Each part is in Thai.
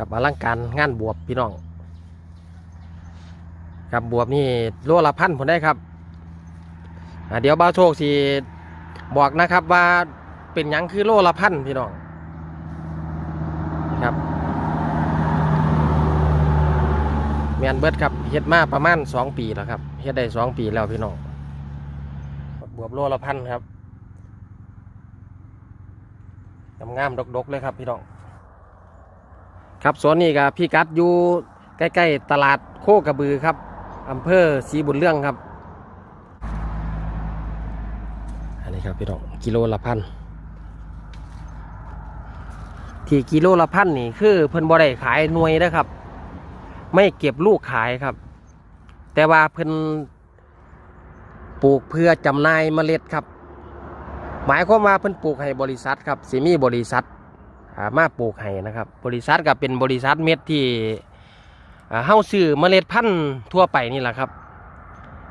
ครับอลังการงานบวบพี่น้อง ครับบวบนี่โลละพันผมได้ครับเดี๋ยวบ้าโชคสิบอกนะครับว่าเป็นยังคือโลละพันพี่น้องครับแมนเบิร์ดครับเฮ็ดมาประมาณสองปีแล้วครับเฮ็ดได้สองปีแล้วพี่น้องบวบโลละพันครับงามๆดกๆเลยครับพี่น้อง ครับสวนนี้กับพี่กัดอยู่ใกล้ๆตลาดโคกระบือครับอำเภอศรีบุญเรื่องครับ อันนี้ครับพี่น้องกิโลละพันที่กิโลละพันนี่คือเพิ่นบ่ได้ขายหน่วยนะครับ ไม่เก็บลูกขายครับ แต่ว่าเพิ่นปลูกเพื่อจำหน่ายเมล็ดครับ หมายความว่าเพิ่นปลูกให้บริษัทครับสิมีบริษัท มาปลูกให้นะครับ บริษัทก็เป็นบริษัทเม็ดที่เฮาซื้อเมล็ดพันธุ์ทั่วไปนี่แหละครับ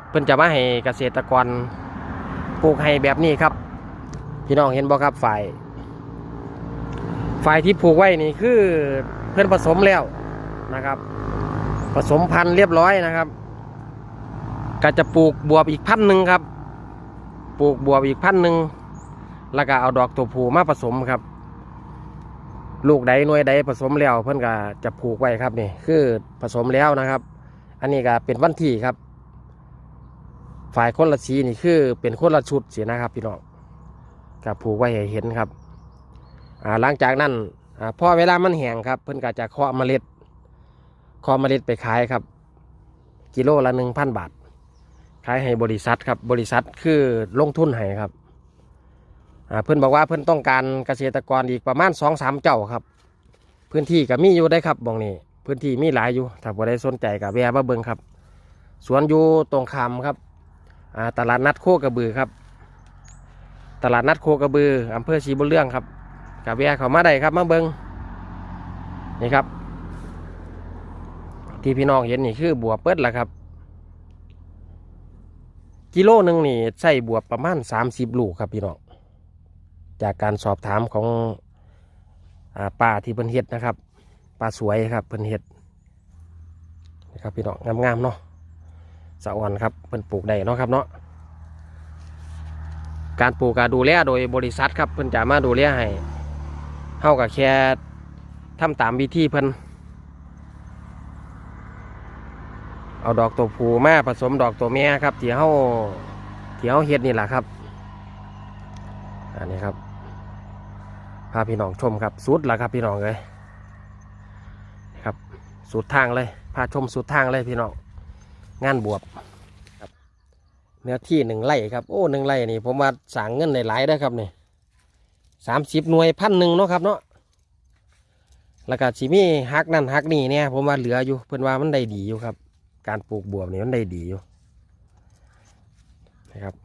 เพิ่นจะมาให้เกษตรกรปลูกให้แบบนี้ครับ พี่น้องเห็นบ่ครับฝ่ายฝ่ายที่ปลูกไว้นี่คือเพิ่อนผสมแล้วนะครับ ผสมพันธุ์เรียบร้อยนะครับ ก็จะปลูกบวบอีกพันธุ์หนึ่งครับ ปลูกบวบอีกพันธุ์หนึ่งแล้วก็เอาดอกตัวผูมาผสมครับ ลูกใดหน่วยใดผสมแล้วเพื่อนก็จะผูกไว้ครับนี่คือผสมแล้วนะครับ อันนี้ก็เป็นวันที่ครับ ฝ่ายคนละสีนี่คือเป็นคนละชุดสีนะครับ พี่น้องก็ผูกไว้ให้เห็นครับหลังจากนั้นอพอเวลามันแห้งครับ เพื่อนก็จะเคาะเมล็ดเคาะเมล็ดไปขายครับ กิโลละหนึ่งพันบาทขายให้บริษัทครับบริษัทคือลงทุนให้ครับ เพื่อนบอกว่าเพื่อนต้องการเกษตรกรอีกประมาณสองสามเจ้าครับ พื้นที่ก็มีอยู่ได้ครับบองนี้พื้นที่มีหลายอยู่ถ้าบ่ได้สนใจกับแวะมาเบิ่งครับ สวนอยู่ตรงคำครับตลาดนัดโคกระบือครับ ตลาดนัดโคกระบืออำเภอศรีบุญเรื่องครับกับแวะเขามาได้ครับมาเบิ่งนี่ครับ ที่พี่น้องเห็นนี่คือบัวเปิดแหละครับ กิโลหนึ่งนี่ใส่บัวประมาณสามสิบลูกครับพี่น้อง จากการสอบถามของอป้าที่เพิ่นเฮ็ดนะครับป้าสวยครับเพิ่นเฮ็ดนะครับพี่น้องงามๆเนาะสะอ่อนครับเพิ่นปลูกได้เนาะครับเนาะการปลูกการดูแลโดยบริษัทครับเพิ่นจะมาดูแลให้เฮากับแค่ทำตามวิธีเพิ่นเอาดอกตัวผูมาผสมดอกตัวแม่ครับที่เฮาที่เฮาเฮ็ดนี่แหละครับ อันนี้ครับ พาพี่น้องชมครับสุดล้วครับพี่น้องเลยครับสุดทางเลยพาชมสุดทางเลยพี่น้องงานบวบครับเนื้อที่หนึ่งไร่ครับโอ้หนึ่งไร่นี่ผมว่าสั่งเงินในหลายได้ครับนี่สามสิบหน่วยพันหนึ่งเนาะครับเนาะแล้วก็ชิมีฮักนั่นฮักนี่เนี่ยผมว่าเหลืออยู่เพื่อนว่ามันได้ดีอยู่ครับ การปลูกบวบนี่มันได้ดีอยู่นะครับ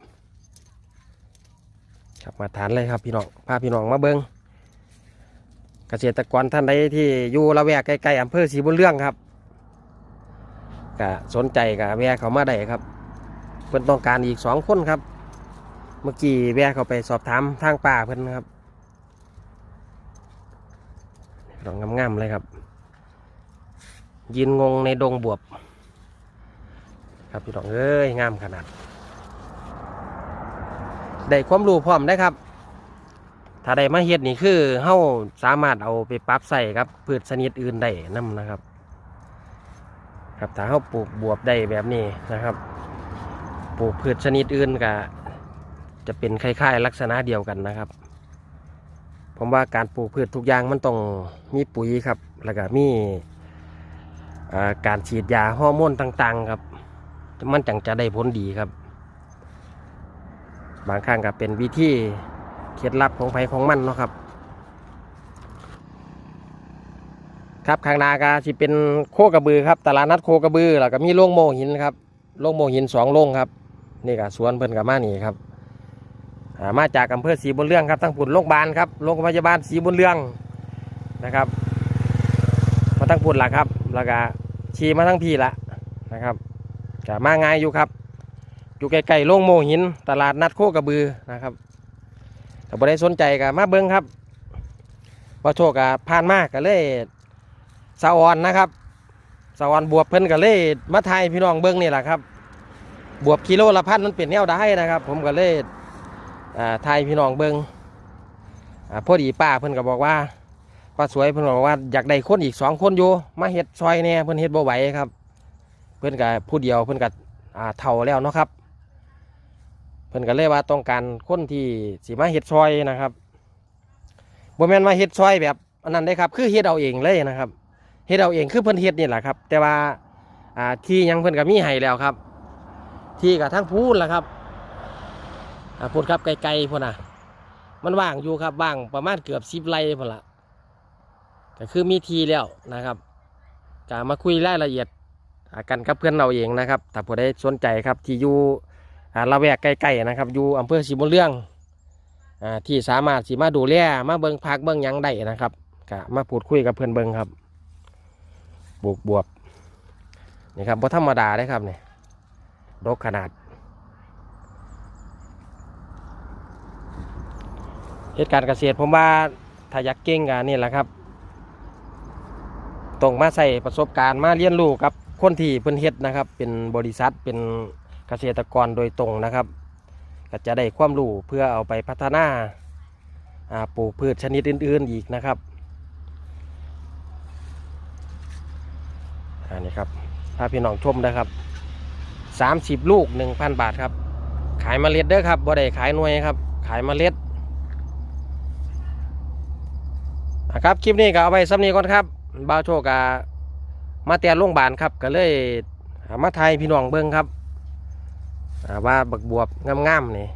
ครับมาทานเลยครับพี่น้องพาพี่น้องมาเบิง เกษตรกรท่านใดที่อยู่ละแวกใกล้ๆอำเภอศรีบุญเรื่องครับก็สนใจกับแวะเขามาได้ครับ เพิ่นต้องการอีกสองคนครับ เมื่อกี้แวะเขาไปสอบถามทางป่าเพิ่นครับดอกงามๆเลยครับ ยืนงงในดงบวบ ครับพี่น้องเอ้ยงามขนาด ได้ความรู้พร้อมได้ครับ ถ้าได้มาเฮ็ดนี่คือเฮาสามารถเอาไปปรับใส่ครับพืชชนิดอื่นได้นํนะครับ ครับถ้าเฮาปลูกบวบได้แบบนี้นะครับ ปลูกพืชชนิดอื่นก็จะเป็นคล้ายๆ ลักษณะเดียวกันนะครับ ผมว่าการปลูกพืชทุกอย่างมันต้องมีปุ๋ยครับ แล้วก็มีการฉีดยาฮอร์โมนต่างๆครับ มันจังจะได้ผลดีครับ บางครั้งก็เป็นวิธี เคล็ดลับของไผของมันเนาะครับ ครับข้างนาก็สิเป็นโคกระบือครับตลาดนัดโคกระบือแล้วก็มีโรงโมหินครับโรงโมหินสองโรงครับนี่ก็สวนเพิ่นกับมานี่ครับมาจากอำเภอศรีบุญเรื่องครับทั้งปุ่นโรงพยาบาลครับโรงพยาบาลศรีบุญเรื่องนะครับมาทั้งปุ่นละครับแล้วก็ขี่มาทั้งพี่ละนะครับก็มาง่ายอยู่ครับ อยู่ใกล้ๆโรงโมหิน ตลาดนัดโคกระบือนะครับ บ่ได้สนใจก็มาเบิ้งครับว่าโชคกับผ่านมากก็เลยสะออนนะครับสะออนบวบเพิ่นก็เลยมาไทยพี่น้องเบิ้งนี่แหละครับ บวบกิโลละพันมันเป็นแนวได้นะครับ ผมก็เลยอ่าไทยพี่น้องเบิ้งอ่าพอดีป้าเพิ่นก็บอกว่าป้าสวยเพิ่นบอกว่าอยากได้คนอีกสองคนอยู่มาเฮ็ดซอยแหน่เพิ่นเฮ็ดบ่ไหวครับ เพิ่นก็ผู้เดียวเพิ่นก็อ่าเฒ่าแล้วเนาะครับ พิ่นก็เลยว่าต้องการคนที่สิมาเฮ็ดซอยนะครับบ่แม่นมาเฮ็ดซอยแบบอันนั้นได้ครับ คือเฮ็ดเอาเองเลยนะครับเฮ็ดเอาเองคือเพิ่นเฮ็ดนี่แหละครับ แต่ว่าอ่าที่ยังเพิ่นก็มีให้แล้วครับ ที่กับทั้งพูนละครับอ่าพูดครับไกลๆพุ่นน่ะ มันว่างอยู่ครับว่างประมาณเกือบ10ไร่พุ่นละก็คือมีทีแล้วนะครับก็มาคุยรายละเอียดกันกับเพื่อนเราเองนะครับถ้าผู้ใดสนใจครับที่อยู่ ละแวกใกล้ๆนะครับ อยู่อำเภอสีบุญเรื่องอที่สามารถสีมาดูแลมาเบิงพักเบิงยังได้นะครับก็มาพูดคุยกับเพื่อนเบิงครับ บวกบวบนี่ครับบ่ธรรมดาเลยครับเนี่ยดกขนาดเหตุการณ์เกษตรผมว่าถ้าอยากเก่งกันนี่แหละครับต้องมาใส่ประสบการณ์มาเรียนรู้กับคนที่เพิ่นเฮ็ดนะครับ เป็นบริษัทเป็น เกษตรกรโดยตรงนะครับก็จะได้ความรู้เพื่อเอาไปพัฒนาปลูกพืชชนิดอื่น ๆอีกนะครับอันนี้ครับพาพี่น้องชมนะครับสามสิบลูกหนึ่งพันบาทครับ ขายเมล็ดเด้อครับบ่ได้ขายหน่วยครับ ขายเมล็ดนะครับคลิปนี้ก็เอาไว้ซ้ำนี้ก่อนครับบ่าวโชคกามาแต่โรงพยาบาลครับก็เลยเอามาไทยพี่น้องเบิ้งครับ ว่าบักบวบงามๆนี่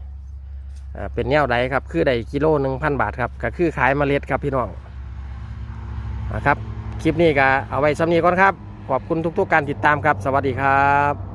เป็นแนวใดครับ คือใดกิโลหนึ่งพันบาทครับก็คือขายเมล็ดครับพี่น้องนะครับ คลิปนี้ก็เอาไว้ซ้ำนี้ก่อนครับ ขอบคุณทุกๆการติดตามครับ สวัสดีครับ